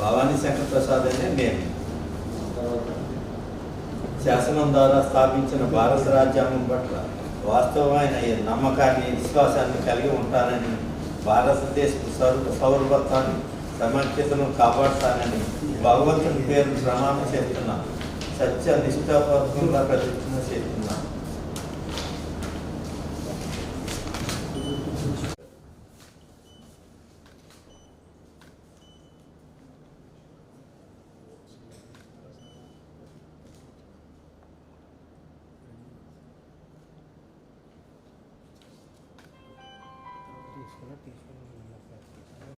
భవానీ శంకర్ ప్రసాద్ అనే నేను. శాసనం ద్వారా స్థాపించిన భారత రాజ్యాంగం పట్ల వాస్తవమైన నమ్మకాన్ని విశ్వాసాన్ని కలిగి ఉంటానని భారతదేశ సౌరభత్వాన్ని సమైక్యతను కాపాడుతానని భగవంతుని పేరు ప్రమాణం చేస్తున్నాను. సత్య నిష్ఠాపూర్వకంగా ప్రతిజ్ఞ చేస్తున్నాను. What are?